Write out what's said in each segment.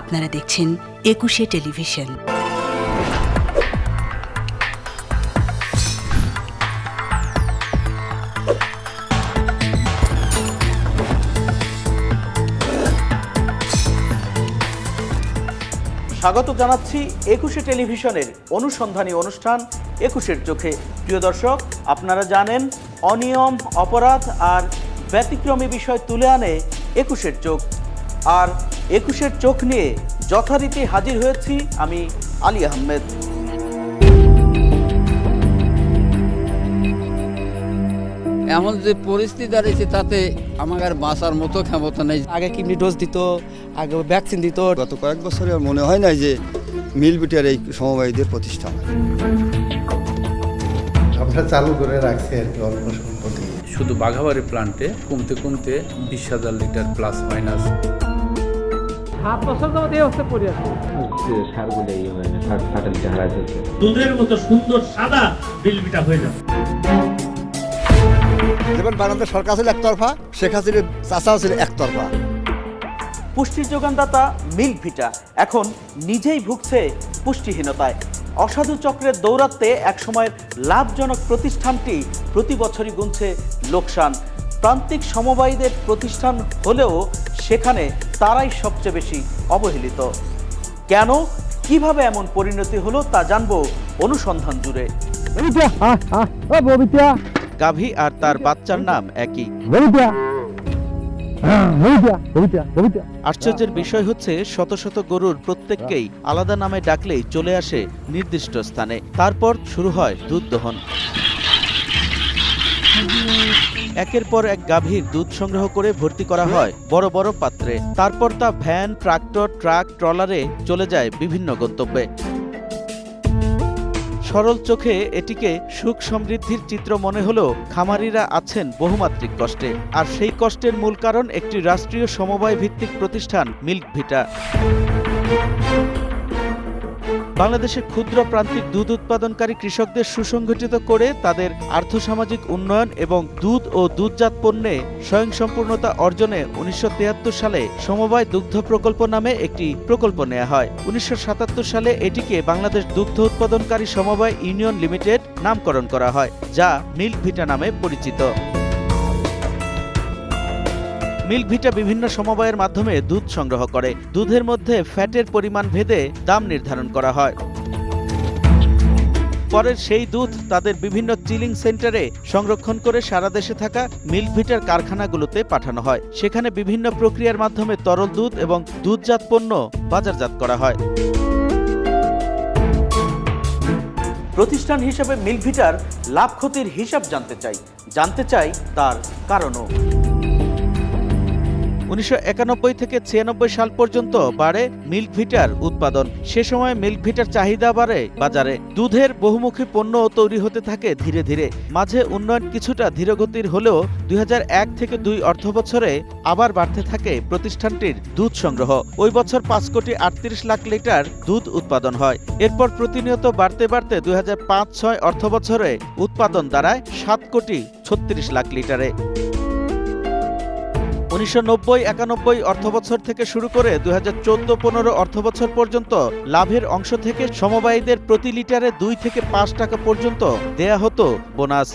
আপনারা দেখছেন একুশে টেলিভিশন। স্বাগত জানাচ্ছি একুশে টেলিভিশনের অনুসন্ধানী অনুষ্ঠান একুশের চোখে। প্রিয় দর্শক, আপনারা জানেন, অনিয়ম, অপরাধ আর ব্যতিক্রমী বিষয় তুলে আনে একুশের চোখ। আর একুশের চোখ নিয়ে যথারীতি হাজির হয়েছি আমি আলী আহমেদ। এমন যে পরিস্থিতি দাঁড়িয়েছে তাতে আমার আর বাঁচার মতো ক্ষমতা নেই। আগে কিডনি ডোজ দিত আগে ভ্যাকসিন দিত। গত কয়েক বছরে আর মনে হয় না যে মিল বিটিয়ার এই সমবায়ীদের প্রতিষ্ঠান। আমরা চালু করে রাখছি আর কি অল্প সম্পত্তি। শুধু বাঘাবাড়ি প্লান্টে কমতে কমতে বিশ হাজার লিটার প্লাস মাইনাস দুধের মতো সুন্দর সাদা বিলবিটা হয়ে যাবে। যেমন বাংলাদেশ সরকার ছিল একতরফা শেখ হাসিনার চাষাও ছিল একতরফা। পুষ্টির যোগানদাতা মিল্ক ভিটা এখন নিজেই ভুগছে পুষ্টিহীনতায়। অসাধু চক্রের দৌরাত্মে একসময়ের লাভজনক প্রতিষ্ঠানটি প্রতি বছরই গুনছে লোকসান। প্রান্তিক সমবায়ীদের প্রতিষ্ঠান হলেও সেখানে তারাই সবচেয়ে বেশি অবহেলিত। কেন? কীভাবে এমন পরিণতি হলো তা জানব অনুসন্ধান জুড়ে। গাভী আর তার বাচ্চার নাম একই। আশ্চর্যের বিষয় হচ্ছে শত শত গরুর প্রত্যেককেই আলাদা নামে ডাকলেই চলে আসে নির্দিষ্ট স্থানে। তারপর শুরু হয় দুধ দহন। একের পর এক গাভীর দুধ সংগ্রহ করে ভর্তি করা হয় বড় বড় পাত্রে। তারপর তা ভ্যান, ট্রাক্টর, ট্রাক, ট্রলারে চলে যায় বিভিন্ন গন্তব্যে। সরল চোখে এটিকে সুখ সমৃদ্ধির চিত্র মনে হলেও খামারিরা আছেন বহুমাত্রিক কষ্টে। আর সেই কষ্টের মূল কারণ একটি রাষ্ট্রীয় সমবায় ভিত্তিক প্রতিষ্ঠান, মিল্ক ভিটা। বাংলাদেশের ক্ষুদ্র প্রান্তিক দুধ উৎপাদনকারী কৃষকদের সুসংগঠিত করে তাদের আর্থসামাজিক উন্নয়ন এবং দুধ ও দুধজাত পণ্যে স্বয়ংসম্পূর্ণতা অর্জনে উনিশশো সালে সমবায় দুগ্ধ প্রকল্প নামে একটি প্রকল্প নেওয়া হয়। উনিশশো সাতাত্তর সালে এটিকে বাংলাদেশ দুগ্ধ উৎপাদনকারী সমবায় ইউনিয়ন লিমিটেড নামকরণ করা হয়, যা মিল্ক ভিটা নামে পরিচিত। মিল্ক ভিটা বিভিন্ন সমবায়ের মাধ্যমে দুধ সংগ্রহ করে। দুধের মধ্যে ফ্যাটের পরিমাণ ভেদে দাম নির্ধারণ করা হয়। পরের সেই দুধ তাদের বিভিন্ন চিলিং সেন্টারে সংরক্ষণ করে সারা দেশে থাকা মিল্ক ভিটার কারখানাগুলোতে পাঠানো হয়। সেখানে বিভিন্ন প্রক্রিয়ার মাধ্যমে তরল দুধ এবং দুধজাত পণ্য বাজারজাত করা হয়। প্রতিষ্ঠান হিসেবে মিল্ক ভিটার লাভ ক্ষতির হিসাব জানতে চাই। জানতে চাই তার কারণও। উনিশশো একানব্বই থেকে ছিয়ানব্বই সাল পর্যন্ত বাড়ে মিল্ক ভিটার উৎপাদন। সে সময় মিল্ক ভিটার চাহিদা বাড়ে বাজারে। দুধের বহুমুখী পণ্য তৈরি হতে থাকে ধীরে ধীরে। মাঝে উন্নয়ন কিছুটা ধীরগতির হলেও দুই হাজার এক থেকে দুই অর্থ বছরে আবার বাড়তে থাকে প্রতিষ্ঠানটির দুধ সংগ্রহ। ওই বছর পাঁচ কোটি আটত্রিশ লাখ লিটার দুধ উৎপাদন হয়। এরপর প্রতিনিয়ত বাড়তে বাড়তে দুই পাঁচ ছয় অর্থ বছরে উৎপাদন দাঁড়ায় সাত কোটি ছত্রিশ লাখ লিটারে। উনিশশো নব্বই, একানব্বই অর্থবছর থেকে শুরু করে দুই হাজার চোদ্দ, পনেরো অর্থবছর পর্যন্ত লাভের অংশ থেকে সমবায়ীদের প্রতি লিটারে দুই থেকে পাঁচ টাকা পর্যন্ত দেয়া হতো বোনাস।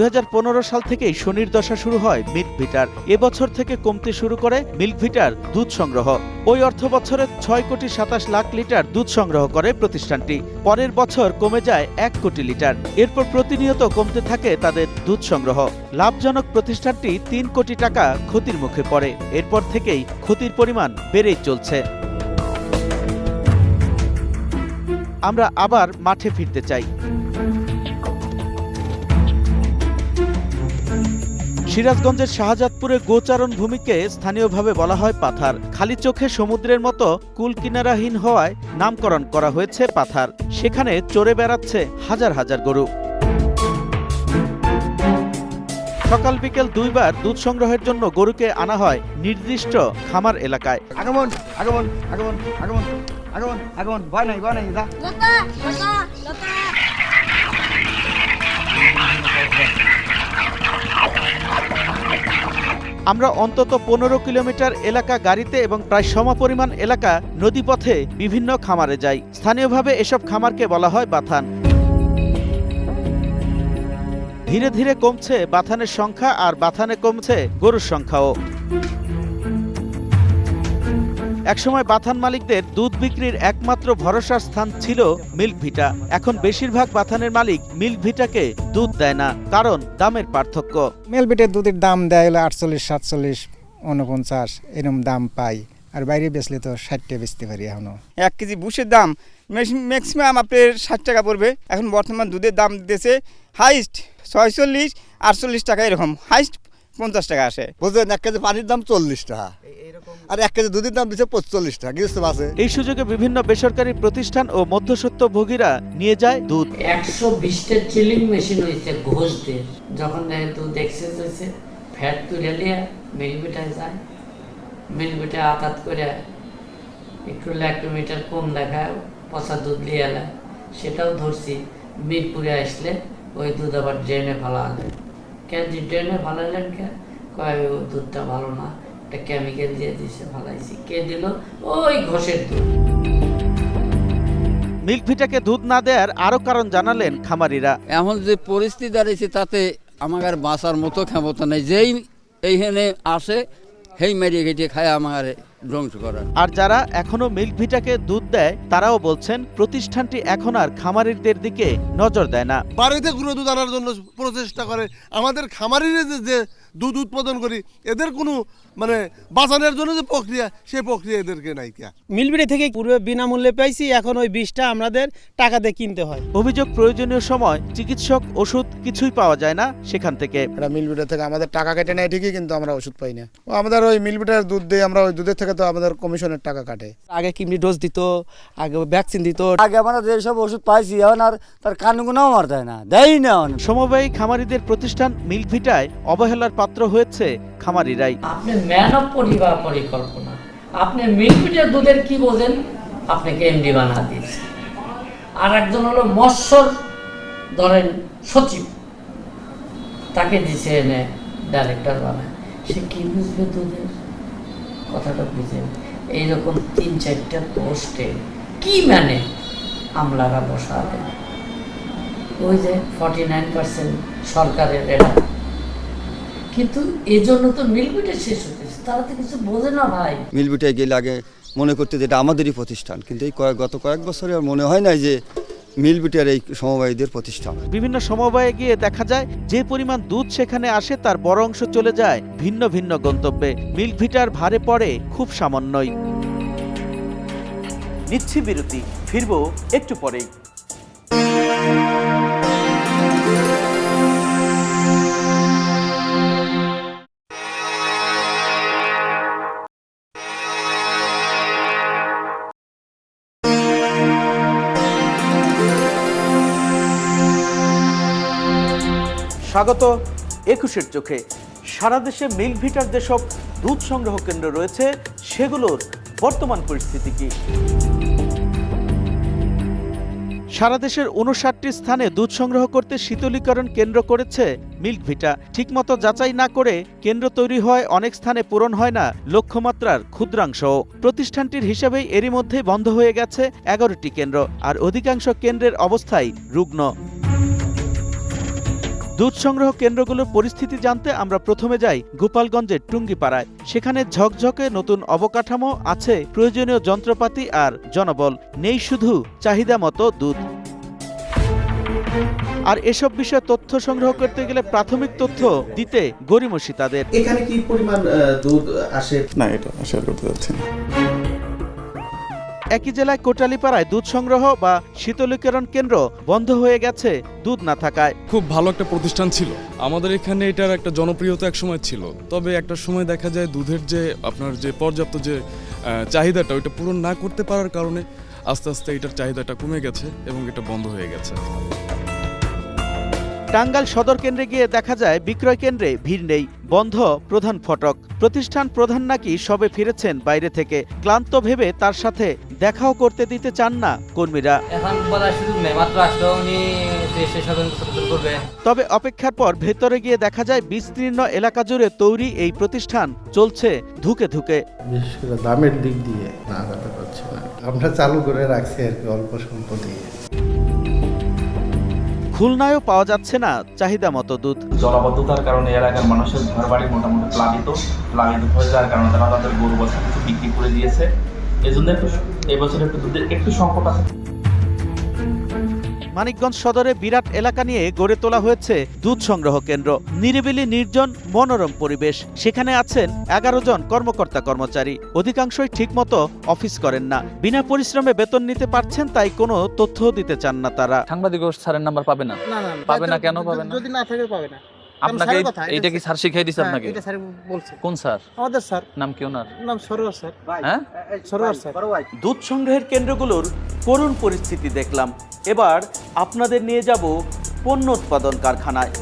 দু হাজার পনেরো সাল থেকেই শনির দশা শুরু হয় মিল্ক ভিটার। এবছর থেকে কমতে শুরু করে মিল্ক ভিটার দুধ সংগ্রহ। ওই অর্থ বছরে ছয় কোটি সাতাশ লাখ লিটার দুধ সংগ্রহ করে প্রতিষ্ঠানটি। পরের বছর কমে যায় এক কোটি লিটার। এরপর প্রতিনিয়ত কমতে থাকে তাদের দুধ সংগ্রহ। লাভজনক প্রতিষ্ঠানটি তিন কোটি টাকা ক্ষতির মুখে পড়ে। এরপর থেকেই ক্ষতির পরিমাণ বেড়েই চলছে। আমরা আবার মাঠে ফিরতে চাই। সিরাজগঞ্জের শাহজাদপুরে গোচারণ ভূমিকে স্থানীয়ভাবে বলা হয় পাথার। খালি চোখে সমুদ্রের মতো কুল কিনারাহীন হওয়ায় নামকরণ করা হয়েছে পাথার। সেখানে চড়ে বেড়াচ্ছে হাজার হাজার গরু। সকাল বিকেল দুইবার দুধ সংগ্রহের জন্য গরুকে আনা হয় নির্দিষ্ট খামার এলাকায়। আগমন আগমন আগমন আগমন আগমন আগমন ভয় নাই ভয় নাই আমরা অন্তত পনেরো কিলোমিটার এলাকা গাড়িতে এবং প্রায় সমপরিমাণ এলাকা নদীপথে বিভিন্ন খামারে যাই। স্থানীয়ভাবে এসব খামারকে বলা হয় বাথান। ধীরে ধীরে কমছে বাথানের সংখ্যা আর বাথানে কমছে গরুর সংখ্যাও। একসময় বাথান মালিকদের দুধ বিক্রির একমাত্র ভরসার স্থান ছিল মিল্ক ভিটা। এখন বেশিরভাগ বাথানের মালিক মিল্ক ভিটাকে দুধ দেয় না কারণ দামের পার্থক্য। মেলবিটের দুধের দাম দেয় হলো আটচল্লিশ সাতচল্লিশ উনপঞ্চাশ এরকম দাম পাই। আর বাইরে বেচলে তো ষাটটা বেচতে পারি এখনও। এক কেজি বুসের দাম ম্যাক্সিমাম আপনার ষাট টাকা পড়বে। এখন বর্তমান দুধের দাম দিতেছে হাইস্ট ছয়চল্লিশ আটচল্লিশ টাকা এরকম। হাইস্ট পঞ্চাশ টাকা আসে। বুঝলেন এক কেজি পানির দাম চল্লিশ টাকা। আর এক কেজি দুধের দাম দিচ্ছে পঁচল্লিশ টাকা গৃহস্থ আছে এই সুযোগে বিভিন্ন বেসরকারি প্রতিষ্ঠান ও মধ্যস্বত্বভোগীরা নিয়ে যায় দুধ। একশো বিশটা চিলিং মেশিন হয়েছে ঘোষ দিয়ে যখন দেখে দুধ এক্সেস হয়েছে ফ্যাট তুলে নিয়ে মিলবিটায় যায় মিলবিটা আঘাত করে একটু ল্যাক্টোমিটার কম দেখায় পচা দুধ নিয়ে এলে সেটাও ধরছি। মিরপুরে আসলে ওই দুধ আবার ড্রেনে ফেলা হবে কেন যে ড্রেনে ফালালেন কে কয় ও দুধটা ভালো না একটা কেমিক্যাল দিয়ে দিছে ফালাইছি কে দিল? ওই ঘষের দুধ। মিল্ক ভিটাকে দুধ না দেওয়ার আরও কারণ জানালেন খামারিরা। এখন যে পরিস্থিতি দাঁড়িয়েছে তাতে আমার আর বাঁচার মতো ক্ষমতা নেই। যেই এইখানে আসে সেই মেরিয়ে ঘেটে খায় আমার ধ্বংস করা। আর যারা এখনও মিল্ক ভিটাকে দুধ দেয় তারাও বলছেন প্রতিষ্ঠানটি এখন আর খামারিদের দিকে নজর দেয় না। বাড়িতে গুঁড়ো দুধ আনার জন্য প্রচেষ্টা করে। আমাদের খামারিরা যে- যে দুধ উৎপাদন করি। এদের কোনো মানে বাঁচানোর জন্য যে প্রক্রিয়া সেই প্রক্রিয়া এদেরকে নাই কে। মিলবিটে থেকে পূর্বে বিনামূল্যে পাইছি এখন ওই বিষটা আমাদের টাকা দিয়ে কিনতে হয়। অভিযোগ প্রয়োজনীয় সময় চিকিৎসক ওষুধ কিছুই পাওয়া যায় না সেখান থেকে। এটা মিলবিটা থেকে আমাদের টাকা কেটে নেয় ঠিকই কিন্তু আমরা ওষুধ পাই না। ও আমাদের ওই মিলবিটার দুধ দিয়ে আমরা ওই দুধের থেকে তো আমাদের কমিশনের টাকা কাটে। আগে কিমনি ডোজ দিত আগে ভ্যাকসিন দিত। আগে আমরা যেসব ওষুধ পাইছি এখন আর তার কানুগুনাও আমার দেয় না দেয়ই না। সমবায়ী খামারিদের প্রতিষ্ঠান মিল্ক ভিটায় অবহেলার পাত্র হয়েছে খামারিরাই। আপনি পরিবার পরিকল্পনা। আপনি দুধের কি বোঝেন? আপনাকে এমডি বানা দিয়েছে। আর একজন হলো মৎস্যর, ধরেন, সচিব। তাকে দিছে এনে ডাইরেক্টর বানায়। সে কি বুঝবে দুধের? কথাটা এইরকম তিন চারটা পোস্টে কি মানে আমলারা বসাবে? ওই যে ফর্টি নাইন পার্সেন্ট সরকারের এটা কিন্তু এজন্য তো মিলবিটে শেষ হতেছে তারা তো কিছু বোঝে না ভাই। মিলবিটায় গেলে আগে মনে করতে যে এটা আমাদেরই প্রতিষ্ঠান কিন্তু এই কয়েক গত কয়েক বছরে আর মনে হয় না যে মিলবিটার এই সমবায়ীদের প্রতিষ্ঠান। বিভিন্ন সমবায়ে গিয়ে দেখা যায় যে পরিমাণ দুধ সেখানে আসে তার বড় অংশ চলে যায় ভিন্ন ভিন্ন গন্তব্যে। মিল্ক ভিটার ভারে পড়ে খুব সামান্যই। নিচ্ছি বিরতি ফিরবো একটু পরেই। স্বাগত একুশের চোখে। সারা দেশে মিল্ক ভিটার যেসব দুধ সংগ্রহ কেন্দ্র রয়েছে, সেগুলোর বর্তমান পরিস্থিতি কি? সারা দেশের উনষাটটি স্থানে দুধ সংগ্রহ করতে শীতলীকরণ কেন্দ্র করেছে মিল্ক ভিটা। ঠিকমতো যাচাই না করে কেন্দ্র তৈরি হয়, অনেক স্থানে পূরণ হয় না লক্ষ্যমাত্রার ক্ষুদ্রাংশ। প্রতিষ্ঠানটির হিসাবেই এরই মধ্যে বন্ধ হয়ে গেছে এগারোটি কেন্দ্র, আর অধিকাংশ কেন্দ্রের অবস্থাই রুগ্ন। দুধ সংগ্রহ কেন্দ্রগুলোর পরিস্থিতি জানতে আমরা প্রথমে যাই গোপালগঞ্জের টুঙ্গিপাড়ায়। সেখানে ঝকঝকে নতুন অবকাঠামো আছে প্রয়োজনীয় যন্ত্রপাতি আর জনবল। নেই শুধু চাহিদা মতো দুধ। আর এসব বিষয়ে তথ্য সংগ্রহ করতে গেলে প্রাথমিক তথ্য দিতে গরিমসি তাদের। এখানে কি পরিমাণ দুধ আসে? না এটা আশা করতে যাচ্ছি না। একই জেলায় কোটালিপাড়ায় দুধ সংগ্রহ বা শীতলীকরণ কেন্দ্র বন্ধ হয়ে গেছে দুধ না থাকায়। খুব ভালো একটা প্রতিষ্ঠান ছিল। আমাদের এখানে এটার একটা জনপ্রিয়তা এক সময় ছিল। তবে একটা সময় দেখা যায় দুধের যে আপনার যে পর্যাপ্ত যে চাহিদাটা, ওইটা পূরণ না করতে পারার কারণে আস্তে আস্তে এটার চাহিদাটা কমে গেছে এবং এটা বন্ধ হয়ে গেছে। টাঙ্গাইল সদর কেন্দ্রে গিয়ে দেখা যায় বিক্রয় কেন্দ্রে ভিড় নেই বন্ধ প্রধান ফটক। প্রতিষ্ঠান প্রধান নাকি সবে ফিরেছেন বাইরে থেকে। ক্লান্ত ভেবে তার সাথে দেখাও করতে দিতে চান না কর্মীরা। তবে অপেক্ষার পর ভেতরে গিয়ে দেখা যায় বিস্তীর্ণ এলাকা জুড়ে তৈরি এই প্রতিষ্ঠান চলছে ধুকে ধুকে। বিশেষ করে দামের দিক দিয়ে না আমরা চালু করে রাখছি আর কি অল্প স্বল্প দিয়ে খুলনায়ও পাওয়া যাচ্ছে না চাহিদা মতো দুধ। জলাবদ্ধতার কারণে এলাকার মানুষের ঘর বাড়ি মোটামুটি প্লাবিত প্লাবিত হয়ে যাওয়ার কারণে তারা তাদের গরু বছর কিছু বিক্রি করে দিয়েছে। এই জন্য একটু এবছর একটু দুধের একটু সংকট আছে। মানিকগঞ্জ সদরে বিরাট এলাকা নিয়ে গড়ে তোলা হয়েছে দুধ সংগ্রহ কেন্দ্র। নিরিবিলি নির্জন মনোরম পরিবেশ। সেখানে আছেন এগারো জন কর্মকর্তা কর্মচারী। অধিকাংশই ঠিকমতো অফিস করেন না। বিনা পরিশ্রমে বেতন নিতে পারছেন তাই কোনো তথ্য দিতে চান না তারা। সাংবাদিক স্যারের নাম্বার পাবে না? না না পাবে না, কেন পাবে না? যদি না থাকে পাবে না। আপনাকে এইটা কি স্যার শিখিয়ে দিছে আপনাকে? স্যার বলছে। কোন স্যার? আমাদের স্যার। নাম কি ওনার? নাম সরোয়ার স্যার। হ্যাঁ? সরোয়ার স্যার। দুধ সংগ্রহের কেন্দ্রগুলোর করুণ পরিস্থিতি দেখলাম। এবার আপনাদের নিয়ে যাব পণ্য উৎপাদন কারখানায়।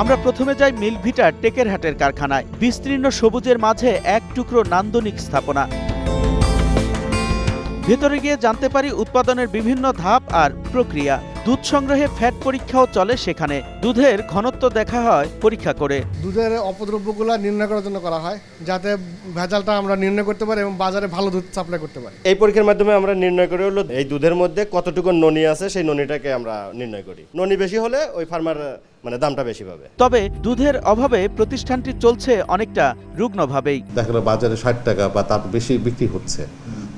আমরা প্রথমে যাই মিলভিটার টেকেরহাটের কারখানায়। বিস্তীর্ণ সবুজের মাঝে এক টুকরো নান্দনিক স্থাপনা। ভেতরে গিয়ে জানতে পারি উৎপাদনের বিভিন্ন ধাপ আর প্রক্রিয়া। দুধ সংগ্রহে ফ্যাট পরীক্ষাও চলে সেখানে। দুধের ঘনত্ব দেখা হয় পরীক্ষা করে। দুধের অপদ্রব্যগুলো নির্ণয় করার জন্য করা হয় যাতে ভেজালটা আমরা নির্ণয় করতে পারি এবং বাজারে ভালো দুধ সাপ্লাই করতে পারি। এই পরীক্ষার মাধ্যমে আমরা নির্ণয় করি হলো এই দুধের মধ্যে কতটুকু ননি আছে সেই ননিটাকে আমরা নির্ণয় করি। ননি বেশি হলে ওই ফার্মার মানে দামটা বেশি পাবে। তবে দুধের অভাবে প্রতিষ্ঠানটি চলছে অনেকটা রুগ্নভাবেই। দেখা গেলো বাজারে ষাট টাকা বা তার বেশি বিক্রি হচ্ছে।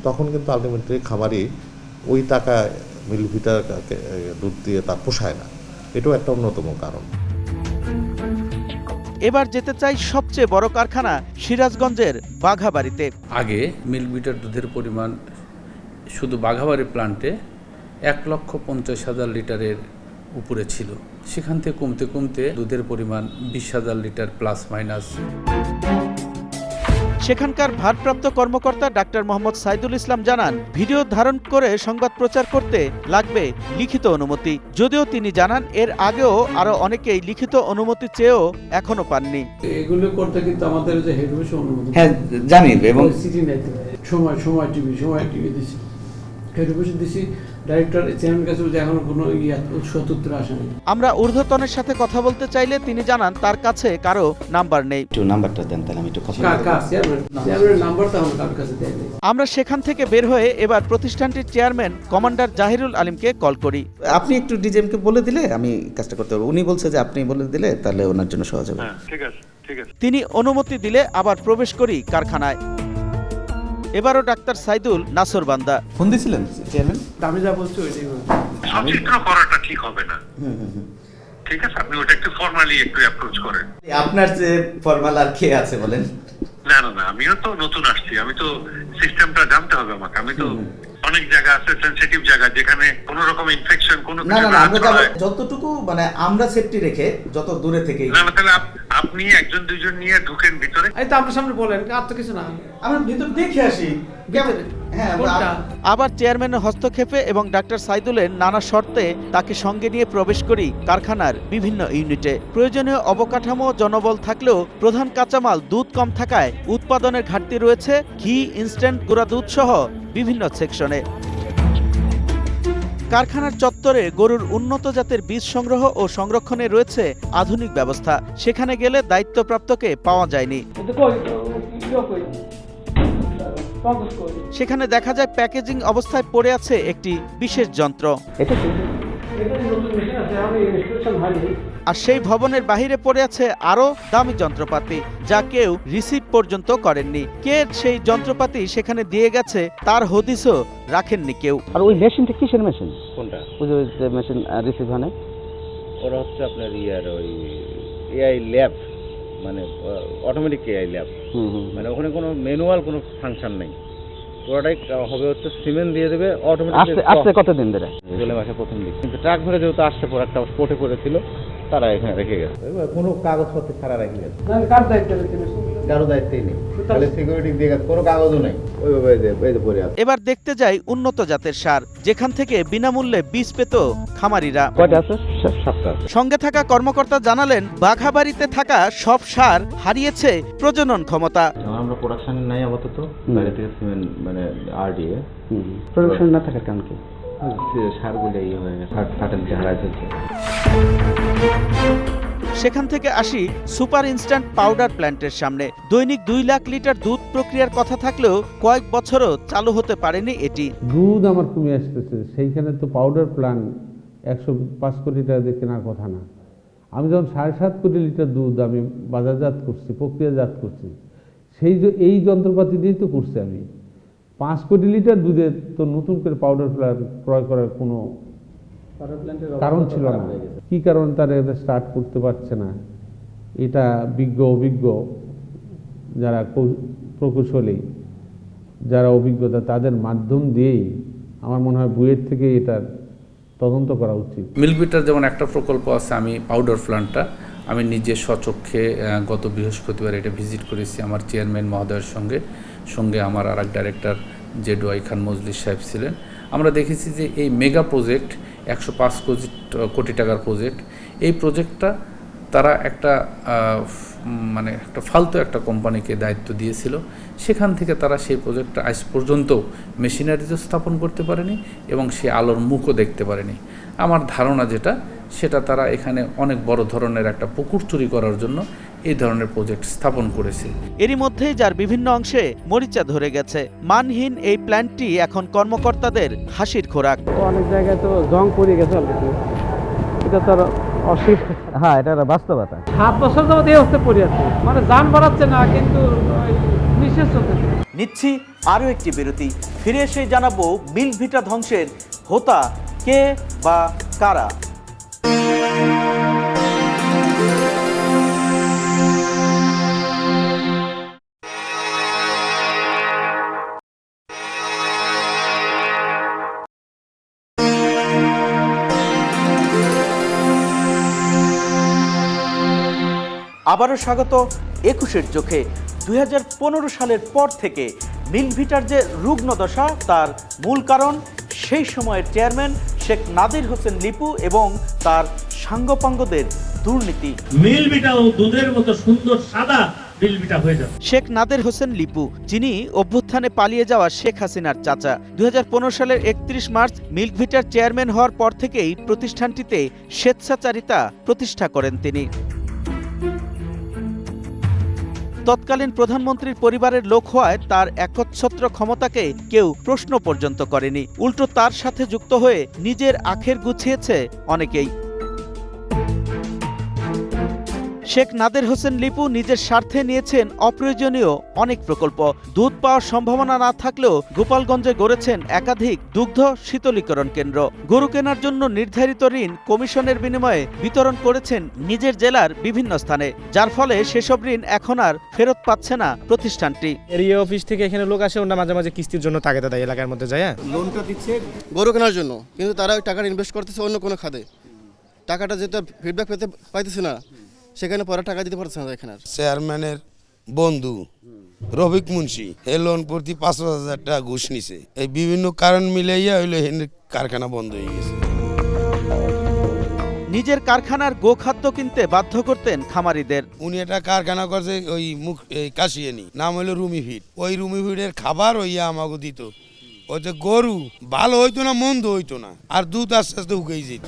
তখন কিন্তু আলটিমেটলি খামারি ওই টাকা মিলভিটার দুধ দিয়ে তার পোষায় না। এটাও একটা অন্যতম কারণ। এবার যেতে চাই সবচেয়ে বড় কারখানা সিরাজগঞ্জের বাঘাবাড়িতে। আগে মিল্ক বিটার দুধের পরিমাণ শুধু বাঘাবাড়ি প্লান্টে এক লক্ষ পঞ্চাশ হাজার লিটারের উপরে ছিল। সেখান থেকে কমতে কমতে দুধের পরিমাণ বিশ হাজার লিটার প্লাস মাইনাস। সেখানকার ভারপ্রাপ্ত কর্মকর্তা ডাক্তার মোহাম্মদ সাইদুল ইসলাম জানান ভিডিও ধারণ করে সংবাদ প্রচার করতে লাগবে লিখিত অনুমতি। যদিও তিনি জানান এর আগেও আরও অনেকেই লিখিত অনুমতি চেয়েও এখনও পাননি। এগুলো করতে কিন্তু আমাদের যে হেড অফিসে অনুমতি হ্যাঁ জানি এবং সময় সময় টিভি সময় টিভি দিছি হেড অফিসে দিছি ডাইরেক্টর চেয়ারম্যান কাছে বলছে এখনও কোনো আসেনি। আমরা ঊর্ধ্বতনের সাথে কথা বলতে চাইলে তিনি জানান তার কাছে কারও নাম্বার নেই। একটু নাম্বারটা দেন তাহলে আমি একটু কথা কার কার চেয়ারম্যান চেয়ারম্যানের নাম্বার তো আমার কাছে দেয়নি আমরা সেখান থেকে বের হয়ে এবার প্রতিষ্ঠানটির চেয়ারম্যান কমান্ডার জাহিরুল আলিমকে কল করি। আপনি একটু ডিজেমকে বলে দিলে আমি কাজটা করতে পারব। উনি বলছে যে আপনি বলে দিলে তাহলে ওনার জন্য সহজ হবে। তিনি অনুমতি দিলে আবার প্রবেশ করি কারখানায়। এবারও ডাক্তার সাইদুল নাসর বান্দা। ফোন দিয়েছিলেন? চেয়ারম্যান? আমি যা বলছি ওইটাই বলছি। সচিত্র করাটা ঠিক হবে না। ঠিক আছে আপনি ওটা একটু ফর্মালি একটু অ্যাপ্রোচ করেন। আপনার যে ফর্মাল আর কে আছে বলেন? না না না আমিও তো নতুন আসছি। আমি তো সিস্টেমটা জানতে হবে আমাকে। আমি তো অনেক জায়গা আছে সেনসিটিভ জায়গা যেখানে কোনো রকম ইনফেকশন কোনো না না না আমরা যতটুকু মানে আমরা সেফটি রেখে যত দূরে থেকেই না না তাহলে আপনি একজন দুইজন নিয়ে ঢুকেন ভিতরে। এই তো আপনার সামনে বলেন আর তো কিছু না। আমরা ভিতর দেখে আসি। হ্যাঁ? আবার চেয়ারম্যানের হস্তক্ষেপে এবং ডাক্তার সাইদুলের নানা শর্তে তাকে সঙ্গে নিয়ে প্রবেশ করি কারখানার বিভিন্ন ইউনিটে। প্রয়োজনীয় অবকাঠামো জনবল থাকলেও প্রধান কাঁচামাল দুধ কম থাকায় উৎপাদনের ঘাটতি রয়েছে। ঘি ইনস্ট্যান্ট গুঁড়া দুধ সহ বিভিন্ন সেকশনে। কারখানার চত্বরে গরুর উন্নত জাতের বীজ সংগ্রহ ও সংরক্ষণে রয়েছে আধুনিক ব্যবস্থা। সেখানে গেলে দায়িত্বপ্রাপ্তকে পাওয়া যায়নি। সেখানে দেখা যায় প্যাকেজিং অবস্থায় পড়ে আছে একটি বিশেষ যন্ত্র। আর সেই ভবনের বাহিরে পড়ে আছে আরও দামি যন্ত্রপাতি যা কেউ রিসিভ পর্যন্ত করেননি। কে সেই যন্ত্রপাতি সেখানে দিয়ে গেছে তার হদিসও রাখেননি কেউ। আর ওই মেশিনটা কিসের মেশিন? কোনটা? ওই যে মেশিন রিসিভ হয় ওরা হচ্ছে আপনার ইয়ার ওই এআই ল্যাব মানে অটোমেটিক এআই ল্যাব হুম হুম। মানে ওখানে কোনো ম্যানুয়াল কোনো ফাংশন নেই। পুরোটাই হবে হচ্ছে সিমেন্ট দিয়ে দেবে অটোমেটিক কতদিন ধরে? জুলাই মাসে প্রথম দিক। কিন্তু ট্রাক ধরে যেহেতু আসছে পর একটা স্পটে পড়েছিল তারা এখানে রেখে গেছে। এবার কোনো কাগজপত্র ছাড়া রেখে গেছে। কার দায়িত্ব কারও দায়িত্বই নেই। তাহলে সিকিউরিটি দিয়ে গেছে কোনো কাগজও নেই। এবার দেখতে যাই উন্নত জাতের সার যেখান থেকে বিনামূল্যে বীজ পেত খামারিরা। সঙ্গে থাকা কর্মকর্তা জানালেন বাঘাবাড়িতে থাকা সব সার হারিয়েছে প্রজনন ক্ষমতা। আমরা প্রোডাকশন নাই আপাতত। বাইরে থেকে সিমেন্ট মানে আর দিয়ে প্রোডাকশন না থাকার কারণ কি? সারগুলো ইয়ে হয়ে গেছে হারাই ফেলছে সেখান থেকে আসি সুপার ইনস্ট্যান্ট পাউডার প্ল্যান্টের সামনে। দৈনিক দুই লাখ লিটার দুধ প্রক্রিয়ার কথা থাকলেও কয়েক বছরও চালু হতে পারেনি এটি। দুধ আমার কমে আসতেছে সেইখানে তো পাউডার প্ল্যান্ট একশো পাঁচ কোটি টাকা দিয়ে কেনার কথা না। আমি যখন সাড়ে সাত কোটি লিটার দুধ আমি বাজারজাত করছি প্রক্রিয়াজাত করছি সেই এই যন্ত্রপাতি দিয়েই তো করছি আমি। পাঁচ কোটি লিটার দুধে তো নতুন করে পাউডার প্ল্যান্ট ক্রয় করার কোনো কারণ ছিল না। কি কারণ তারা এটা স্টার্ট করতে পারছে না? এটা বিজ্ঞ অভিজ্ঞ যারা প্রকৌশলী যারা অভিজ্ঞতা তাদের মাধ্যম দিয়েই আমার মনে হয় বুয়েট থেকে এটার তদন্ত করা উচিত। মিল্কবিটার যেমন একটা প্রকল্প আছে আমি পাউডার প্ল্যান্টটা আমি নিজে স্বচক্ষে গত বৃহস্পতিবার এটা ভিজিট করেছি আমার চেয়ারম্যান মহোদয়ের সঙ্গে সঙ্গে আমার আর এক director Z Y Khan Majlis সাহেব ছিলেন। আমরা দেখেছি যে এই মেগা প্রজেক্ট একশো পাঁচ কোটি কোটি টাকার প্রজেক্ট এই প্রজেক্টটা তারা একটা মানে একটা ফালতু একটা কোম্পানিকে দায়িত্ব দিয়েছিল। সেখান থেকে তারা সেই প্রজেক্টটা আজ পর্যন্ত মেশিনারিজও স্থাপন করতে পারেনি এবং সে আলোর মুখও দেখতে পারেনি। আমার ধারণা যেটা সেটা তারা এখানে অনেক বড় ধরনের একটা পুকুর চুরি করার জন্য এই ধরনের প্রজেক্ট স্থাপন করেছে। এরই মধ্যেই যার বিভিন্ন অংশে মরিচা ধরে গেছে। মানহীন এই প্ল্যান্টটি এখন কর্মকর্তাদের হাসির খোরাক। অনেক জায়গায় তো জং পড়ে গেছে অলরেডি। এটা তো অস্বীকার হ্যাঁ এটা বাস্তবতা। সাত বছর যাবত এই অবস্থা পড়ে আছে। মানে যান বাড়াচ্ছে না কিন্তু নিঃশেষ চলতেছে। নিচ্ছি আরও একটি বিরতি। ফিরে এসে জানাব মিল ভিটা ধ্বংসের হোতা কে বা কারা। আবারও স্বাগত একুশের চোখে। দুই সালের পর থেকে মিলভিটার যে রুগ্ন দশা তার মূল কারণ সেই সময়ের চেয়ারম্যান শেখ নাদির হোসেন লিপু এবং তার সাঙ্গপাঙ্গদের দুর্নীতি। মিলবিটাও দুধের মতো সুন্দর সাদা শেখ নাদের হোসেন লিপু যিনি অভ্যুত্থানে পালিয়ে যাওয়া শেখ হাসিনার চাচা। দুই হাজার পনেরো সালের একত্রিশ মার্চ মিল্কভিটার চেয়ারম্যান হওয়ার পর থেকেই প্রতিষ্ঠানটিতে স্বেচ্ছাচারিতা প্রতিষ্ঠা করেন তিনি। তৎকালীন প্রধানমন্ত্রীর পরিবারের লোক হওয়ায় তার একচ্ছত্র ক্ষমতাকে কেউ প্রশ্ন পর্যন্ত করেনি। উল্টো তার সাথে যুক্ত হয়ে নিজের আখের গুছিয়েছে অনেকেই। শেখ নাদের হোসেন লিপু নিজের স্বার্থে নিয়েছেন অপ্রয়োজনীয় অনেক প্রকল্প। দুধ পাওয়ার সম্ভাবনা না থাকলেও গোপালগঞ্জে গড়েছেন একাধিক দুগ্ধ শীতলীকরণ কেন্দ্র। গরু কেনার জন্য নির্ধারিত ঋণ কমিশনের বিনিময়ে বিতরণ করেছেন নিজের জেলার বিভিন্ন স্থানে। যার ফলে সেসব ঋণ এখন আর ফেরত পাচ্ছে না প্রতিষ্ঠানটি। এরিয়া অফিস থেকে এখানে লোক আসে ওরা মাঝে মাঝে কিস্তির জন্য তাগেদা দেয় এলাকার মধ্যে যায় হ্যাঁ? লোনটা দিচ্ছে। গরু কেনার জন্য কিন্তু তারা ওই টাকাটা ইনভেস্ট করতেছে অন্য কোনো খাতে। টাকাটা যেটা ফিডব্যাক পেতে পাইতেছে না। সেখানে পরে টাকা দিতে পারছে না এখানে চেয়ারম্যানের বন্ধু রফিক মুন্সি এ লোন প্রতি পাঁচ হাজার টাকা ঘুষ নিছে। এই বিভিন্ন কারণ মিলাইয়া হইল হেন কারখানা বন্ধ হয়ে গেছে। নিজের কারখানার গোখাদ্য কিনতে বাধ্য করতেন খামারিদের। উনি একটা কারখানা করছে ওই মুখ এই কাশিয়ানি নাম হইল রুমি ফিট ওই রুমি ফিটের খাবার ওইয়া আমাকে দিত। ওই যে গরু ভালো হইতো না মন্দ হইতো না আর দুধ আস্তে আস্তে উগেই যেত।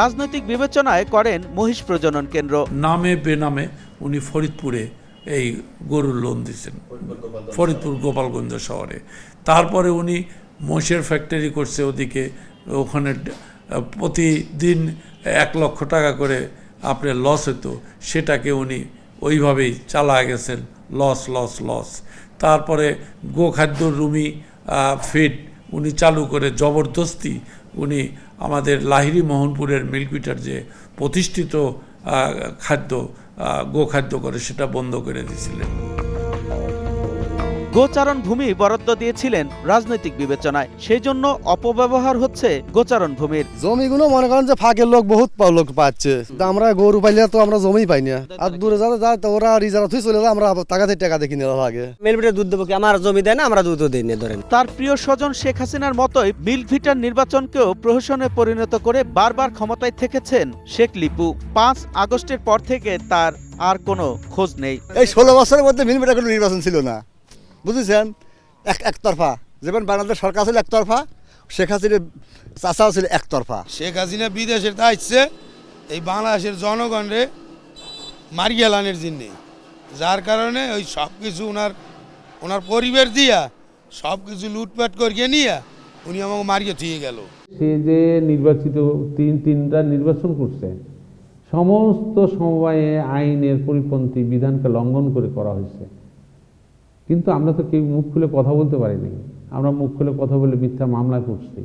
রাজনৈতিক বিবেচনায় করেন মহিষ প্রজনন কেন্দ্র। নামে বেনামে উনি ফরিদপুরে এই গরুর লোন দিচ্ছেন ফরিদপুর গোপালগঞ্জ শহরে। তারপরে উনি মোষের ফ্যাক্টরি করছে ওদিকে। ওখানে প্রতিদিন এক লক্ষ টাকা করে আপনার লস হতো সেটাকে উনি ওইভাবেই চালা গেছেন। লস লস লস তারপরে গোখাদ্য রুমি ফিড উনি চালু করে। জবরদস্তি উনি আমাদের লাহিরি মোহনপুরের মিল্কবিটার যে প্রতিষ্ঠিত খাদ্য গোখাদ্য করে সেটা বন্ধ করে দিয়েছিলেন। গোচারণ ভূমি বরাদ্দ দিয়েছিলেন রাজনৈতিক বিবেচনায়। সেই জন্য অপব্যবহার হচ্ছে গোচারণ ভূমির। জমিগুলো মনে করেন যে ফাঁকের লোক বহুত লোক পাচ্ছে। আমরা গরু পাইলে তো আমরা জমি পাই না। আর দূরে যাতে যায় তো ওরা রিজার্ভ হয়ে চলে যায় আমরা টাকা দিয়ে টাকা দেখি নিলাম আগে মিলবিটে দুধ দেবো কি? আমার জমি দেয় না আমরা দুধও দিই না ধরেন। তার প্রিয় স্বজন শেখ হাসিনার মতোই মিল্কভিটার নির্বাচনকেও প্রহসনে পরিণত করে বারবার ক্ষমতায় থেকেছেন শেখ লিপু। পাঁচ আগস্টের পর থেকে তার আর কোনো খোঁজ নেই। এই ষোলো বছরের মধ্যে মিলবেটা কোনো নির্বাচন ছিল না। বুঝেছেন? এক একতরফা। যেমন বাংলাদেশ সরকার ছিল একতরফা শেখ হাসিনা চাষাও ছিল একতরফা। শেখ হাসিনা বিদেশের তা আসছে এই বাংলাদেশের জনগণরে মারিয়ে লানের জন্যে যার কারণে ওই সব কিছু ওনার ওনার পরিবেশ দিয়া সব কিছু লুটপাট করিয়ে নিয়ে উনি আমাকে মারিয়ে থুয়ে গেল। সে যে নির্বাচিত তিন তিনটা নির্বাচন করছে সমস্ত সময়ে আইনের পরিপন্থী বিধানকে লঙ্ঘন করে করা হয়েছে। কিন্তু আমরা তো কেউ মুখ খুলে কথা বলতে পারিনি। আমরা মুখ খুলে কথা বলে মিথ্যা মামলায় পড়ছি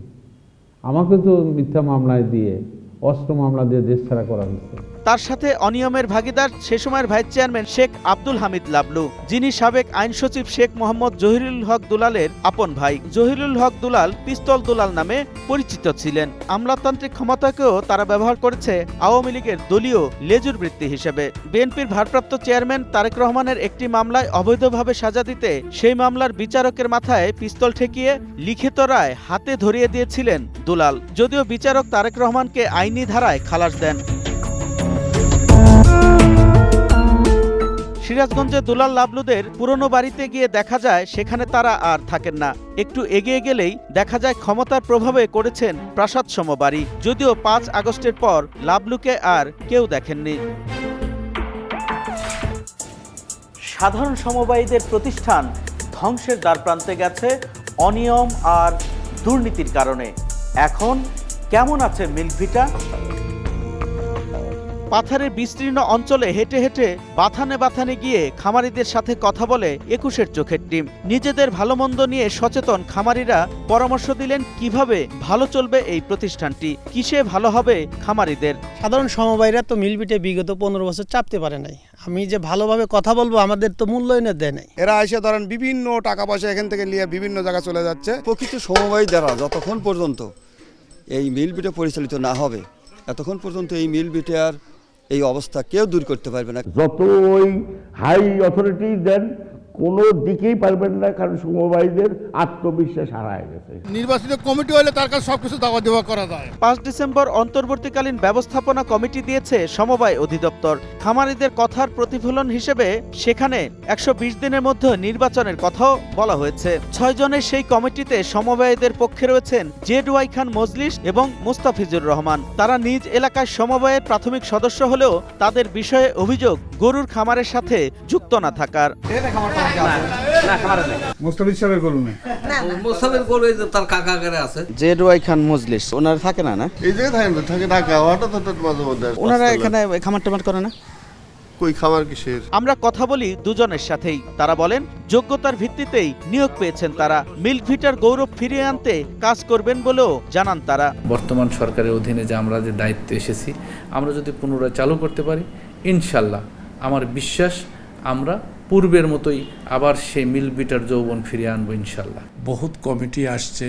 আমাকে তো মিথ্যা মামলায় দিয়ে, অস্ত্র মামলা দিয়ে দেশ ছাড়া করা হয়েছে তার সাথে অনিয়মের ভাগিদার সে সময়ের ভাইস চেয়ারম্যান শেখ আব্দুল হামিদ লাবলু, যিনি সাবেক আইন সচিব শেখ মোহাম্মদ জহিরুল হক দুলালের আপন ভাই। জহিরুল হক দুলাল পিস্তল দুলাল নামে পরিচিত ছিলেন। আমলাতান্ত্রিক ক্ষমতাকেও তারা ব্যবহার করেছে আওয়ামী লীগের দলীয় লেজুর বৃত্তি হিসেবে। বিএনপির ভারপ্রাপ্ত চেয়ারম্যান তারেক রহমানের একটি মামলায় অবৈধভাবে সাজা দিতে সেই মামলার বিচারকের মাথায় পিস্তল ঠেকিয়ে লিখিত রায় হাতে ধরিয়ে দিয়েছিলেন দুলাল। যদিও বিচারক তারেক রহমানকে আইনি ধারায় খালাস দেন। সিরাজগঞ্জে দুলাল লাবলুদের পুরনো বাড়িতে গিয়ে দেখা যায়, সেখানে তারা আর থাকেন না। একটু এগিয়ে গেলেই দেখা যায় ক্ষমতার প্রভাবে করেছেন প্রাসাদ সম বাড়ি। যদিও পাঁচ আগস্টের পর লাবলুকে আর কেউ দেখেননি। সাধারণ সমবায়ীদের প্রতিষ্ঠান ধ্বংসের দ্বারপ্রান্তে গেছে অনিয়ম আর দুর্নীতির কারণে। এখন কেমন আছে মিল্কভিটা? পাথারের বিস্তীর্ণ অঞ্চলে হেঁটে হেঁটে বাথানে বাথানে গিয়ে খামারিদের সাথে কথা বলে একুশের চোখের টিম নিজেদের ভালো মন্দ নিয়ে সচেতন খামারিরা পরামর্শ দিলেন কীভাবে ভালো চলবে এই প্রতিষ্ঠানটি কিসে ভালো হবে খামারিদের। সাধারণ সমবায়ীরা তো মিলবিটে বিগত পনেরো বছর চাপতে পারে নাই। আমি যে ভালোভাবে কথা বলব আমাদের তো মূল্যায়নের দেয় নাই। এরা এসে ধরেন বিভিন্ন টাকা পয়সা এখান থেকে নিয়ে বিভিন্ন জায়গায় চলে যাচ্ছে। প্রকৃত সমবায় দ্বারা যতক্ষণ পর্যন্ত এই মিল বিটে পরিচালিত না হবে এতক্ষণ পর্যন্ত এই মিল বিটে আর এই অবস্থা কেউ দূর করতে পারবে না। যত ওই হাই অথরিটি দেন কোনো দিকেই পারবেন না কারণ সমবায়ীদের আত্মবিশ্বাস হারায় গেছে। নির্বাচিত কমিটি হলে তার কাছে সবকিছু দাওয়া দেওয়া করা যায়। পাঁচ ডিসেম্বর অন্তর্বর্তীকালীন ব্যবস্থাপনা কমিটি দিয়েছে সমবায় অধিদপ্তর। খামারিদের কথার প্রতিফলন হিসেবে সেখানে একশো বিশ দিনের মধ্যে নির্বাচনের কথাও বলা হয়েছে। ছয় জনের সেই কমিটিতে সমবায়ীদের পক্ষে রয়েছেন জেড ওয়াই খান মজলিস এবং মুস্তাফিজুর রহমান। তারা নিজ এলাকায় সমবায়ের প্রাথমিক সদস্য হলেও তাদের বিষয়ে অভিযোগ গরুর খামারের সাথে যুক্ত না থাকার। মুস্তাফিজ সাহেবের করুন মোসাফের গরু এই যে তার কাকা কারে আছে। জেড ওয়াই খান মজলিস ওনারা থাকে না না? এই যে থাকে থাকে ঢাকা হঠাৎ হঠাৎ মাঝে মধ্যে ওনারা এখানে খামার টামার করে না? কই কিসের? আমরা কথা বলি দুজনের সাথেই। তারা বলেন যোগ্যতার ভিত্তিতেই নিয়োগ পেয়েছেন তারা। মিল্ক ভিটার গৌরব ফিরিয়ে আনতে কাজ করবেন বলেও জানান তারা। বর্তমান সরকারের অধীনে যে আমরা যে দায়িত্ব এসেছি আমরা যদি পুনরায় চালু করতে পারি ইনশাল্লাহ। আমার বিশ্বাস আমরা পূর্বের মতোই আবার সেই মিলবিটার যৌবন ফিরিয়ে আনব ইনশাল্লাহ। বহুত কমিটি আসছে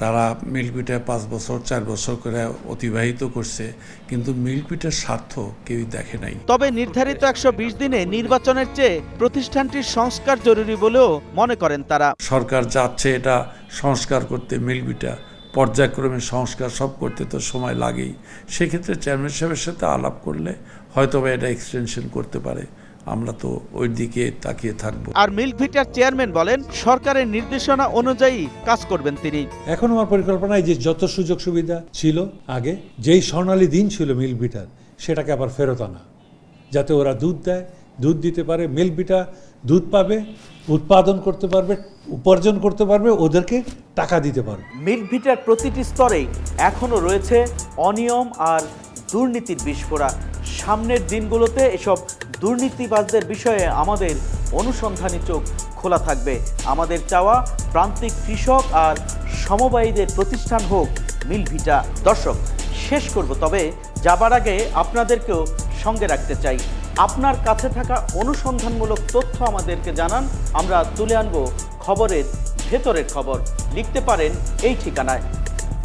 তারা মিল্কপিঠায় পাঁচ বছর চার বছর করে অতিবাহিত করছে কিন্তু মিল্কপিঠার স্বার্থ কেউই দেখে নাই। তবে নির্ধারিত একশো বিশ দিনে নির্বাচনের চেয়ে প্রতিষ্ঠানটির সংস্কার জরুরি বলেও মনে করেন তারা। সরকার যাচ্ছে এটা সংস্কার করতে মিল্কপিঠা পর্যায়ক্রমে সংস্কার সব করতে তো সময় লাগেই। সেক্ষেত্রে চেয়ারম্যান সাহেবের সাথে আলাপ করলে হয়তোবা এটা এক্সটেনশন করতে পারে। আমরা তো ওই দিকে তাকিয়ে থাকব। আর মিল্ক ভিটার চেয়ারম্যান বলেন সরকারের নির্দেশনা অনুযায়ী কাজ করবেন তিনি। এখন আমার পরিকল্পনায় যে যত সুযোগ সুবিধা ছিল আগে যেই স্বর্ণালী দিন ছিল মিল্ক ভিটার সেটাকে আবার ফেরত আনা। যাতে ওরা দুধ দেয় দুধ দিতে পারে মিল্ক ভিটা দুধ পাবে উৎপাদন করতে পারবে উপার্জন করতে পারবে ওদেরকে টাকা দিতে পারবে। মিল্ক ভিটার প্রতিটি স্তরেই এখনও রয়েছে অনিয়ম আর দুর্নীতির বিস্ফোরা সামনের দিনগুলোতে এসব দুর্নীতিবাজদের বিষয়ে আমাদের অনুসন্ধানী চোখ খোলা থাকবে। আমাদের চাওয়া প্রান্তিক কৃষক আর সমবায়ীদের প্রতিষ্ঠান হোক মিলভিটা দর্শক, শেষ করব, তবে যাবার আগে আপনাদেরকেও সঙ্গে রাখতে চাই। আপনার কাছে থাকা অনুসন্ধানমূলক তথ্য আমাদেরকে জানান। আমরা তুলে আনব খবরের ভেতরের খবর। লিখতে পারেন এই ঠিকানায়।